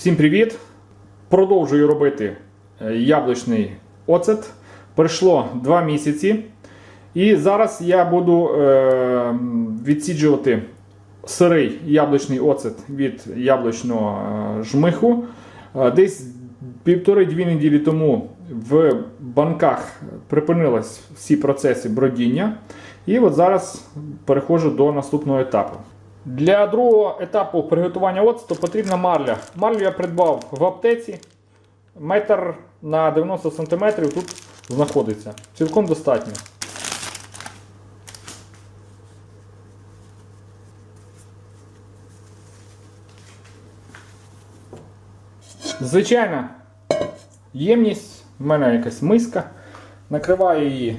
Всім привіт! Продовжую робити е, яблучний оцет. Пройшло 2 місяці. І зараз я буду е, відсіджувати сирий яблучний оцет від яблучного е, жмиху. Е, Десь півтори-дві неділі тому в банках припинились всі процеси бродіння. І от зараз переходжу до наступного етапу. Для другого етапу приготування оцту потрібна марля. Марлю я придбав в аптеці. Метр на 90 см тут знаходиться. Цілком достатньо. Звичайна ємність, в мене якась миска. Накриваю її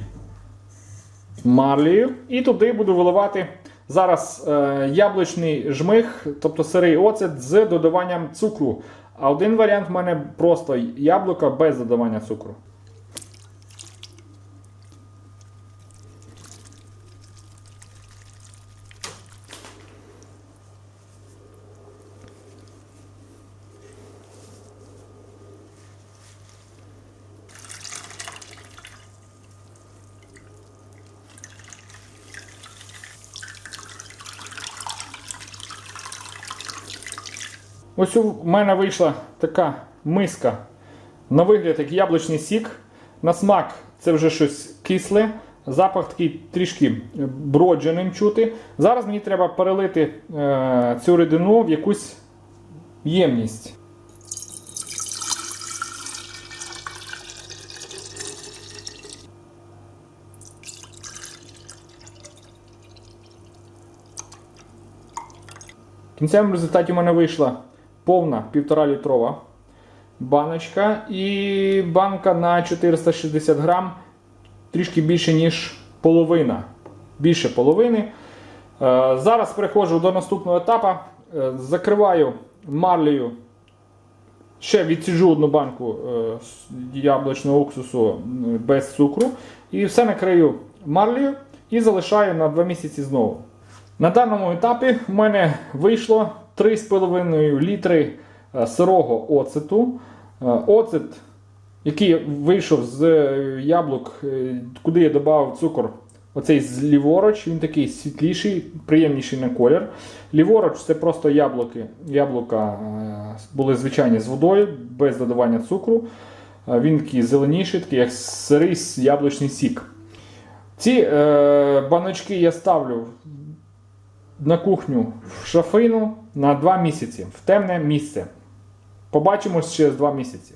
марлею і туди буду виливати зараз е, яблучний жмих, тобто сирий оцет з додаванням цукру. А один варіант в мене просто яблука без додавання цукру. Ось у мене вийшла така миска. На вигляд як яблучний сік. На смак це вже щось кисле. Запах такий трішки бродженим чути. Зараз мені треба перелити е, цю рідину в якусь ємність. В кінцевому результаті у мене вийшла повна 1,5 літрова баночка і банка на 460 грам, трішки більше, ніж половина. Більше половини. Е, Зараз переходжу до наступного етапу. Е, Закриваю марлею. Ще відсіджу одну банку е, яблучного уксусу без цукру. І все накрию марлею і залишаю на 2 місяці знову. На даному етапі в мене вийшло 3,5 літри е, сирого оцету. Е, Оцет, який вийшов з е, яблук, куди я додав цукор. Оцей з ліворуч, він такий світліший, приємніший на колір. Ліворуч це просто яблуки. Яблука були звичайні з водою, без додавання цукру. Він такий зеленіший, такий як сирий яблучний сік. Ці е, баночки я ставлю на кухню в шафину на 2 місяці в темне місце. Побачимось через 2 місяці.